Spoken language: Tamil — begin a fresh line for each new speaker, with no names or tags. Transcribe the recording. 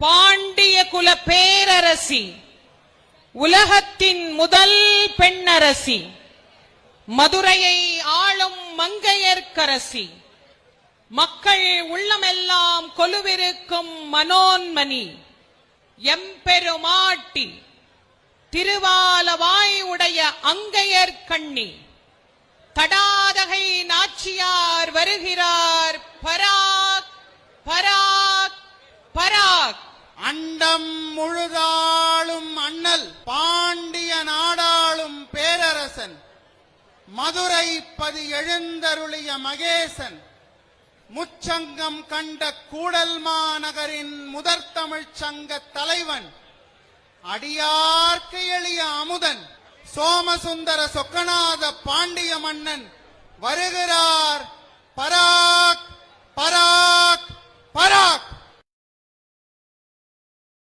பாண்டிய குல பேரரசி உலகத்தின் முதல் பெண்ணரசி மதுரையை ஆளும் மங்கையர்க்கரசி மக்கள் உள்ளமெல்லாம் கொலுவிருக்கும் மனோன்மணி எம்பெருமாட்டி திருவாலவாய் உடைய அங்கையர் கண்ணி தடா
அண்டம் முழுதாளும் அண்ணல் பாண்டிய நாடாளும் பேரரசன் மதுரை பதி எழுந்தருளிய மகேசன் முச்சங்கம் கண்ட கூடல் மாநகரின் முதற் தமிழ்ச் சங்க தலைவன் அடியார்க்கு எளிய அமுதன் சோமசுந்தர சொக்கநாத பாண்டிய மன்னன் வருகிறார் பரா